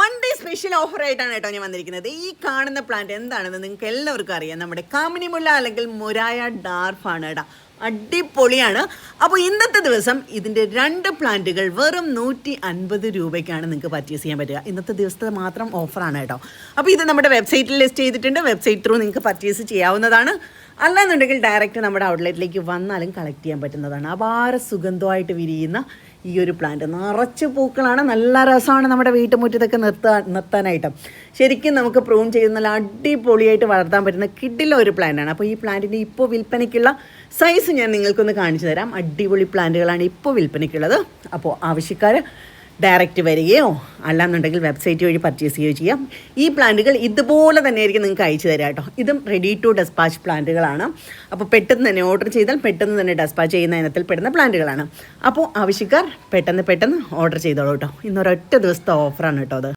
Monday special offer ആയിട്ടാണ് കേട്ടോ ഞാൻ വന്നിരിക്കുന്നത്. ഈ കാണുന്ന പ്ലാന്റ് എന്താണെന്ന് നിങ്ങൾക്ക് എല്ലാവർക്കും അറിയാം. നമ്മുടെ കാമിനിമുല്ല അല്ലെങ്കിൽ മൊരായ ഡാർഫാണ് കേട്ടോ. അടിപൊളിയാണ്. അപ്പോൾ ഇന്നത്തെ ദിവസം ഇതിന്റെ രണ്ട് പ്ലാന്റുകൾ വെറും നൂറ്റി അൻപത് രൂപയ്ക്കാണ് നിങ്ങൾക്ക് പർച്ചേസ് ചെയ്യാൻ പറ്റുക. ഇന്നത്തെ ദിവസത്തെ മാത്രം ഓഫറാണ് കേട്ടോ. അപ്പോൾ ഇത് നമ്മുടെ വെബ്സൈറ്റിൽ ലിസ്റ്റ് ചെയ്തിട്ടുണ്ട്. വെബ്സൈറ്റ് ത്രൂ നിങ്ങൾക്ക് പർച്ചേസ് ചെയ്യാവുന്നതാണ്. അല്ലാന്നുണ്ടെങ്കിൽ ഡയറക്റ്റ് നമ്മുടെ ഔട്ട്ലെറ്റിലേക്ക് വന്നാലും കളക്ട് ചെയ്യാൻ പറ്റുന്നതാണ്. അപാര സുഗന്ധമായിട്ട് വിരിയുന്ന ഈ ഒരു പ്ലാന്റ് നിറച്ച് പൂക്കളാണ്. നല്ല രസമാണ് നമ്മുടെ വീട്ടുമുറ്റത്തൊക്കെ നിർത്താൻ നിർത്താനായിട്ട്. ശരിക്കും നമുക്ക് പ്രൂൺ ചെയ്യുന്ന നല്ല അടിപൊളിയായിട്ട് വളർത്താൻ പറ്റുന്ന കിഡിലെ ഒരു പ്ലാന്റാണ് അപ്പോൾ ഈ പ്ലാന്റിന്റെ ഇപ്പോൾ വിൽപ്പനയ്ക്കുള്ള സൈസ് ഞാൻ നിങ്ങൾക്കൊന്ന് കാണിച്ചു തരാം. അടിപൊളി പ്ലാന്റുകളാണ് ഇപ്പോൾ വിൽപ്പനയ്ക്കുള്ളത്. അപ്പോൾ ആവശ്യക്കാർ ഡയറക്റ്റ് വരികയോ അല്ലാന്നുണ്ടെങ്കിൽ വെബ്സൈറ്റ് വഴി പർച്ചേസ് ചെയ്യുകയോ ചെയ്യാം. ഈ പ്ലാന്റുകൾ ഇതുപോലെ തന്നെ ആയിരിക്കും നിങ്ങൾക്ക് അയച്ചു തരാം കേട്ടോ. ഇതും റെഡി ടു ഡെസ്പാച്ച് പ്ലാന്റുകളാണ് അപ്പോൾ പെട്ടെന്ന് തന്നെ ഓർഡർ ചെയ്താൽ പെട്ടെന്ന് തന്നെ ഡെസ്പാച്ച് ചെയ്യുന്ന ഇനത്തിൽ പെടുന്ന പ്ലാന്റുകളാണ് അപ്പോൾ ആവശ്യക്കാർ പെട്ടെന്ന് പെട്ടെന്ന് ഓർഡർ ചെയ്തോളൂ കേട്ടോ. ഇന്നൊരൊറ്റ ദിവസത്തെ ഓഫറാണ് കേട്ടോ അത്.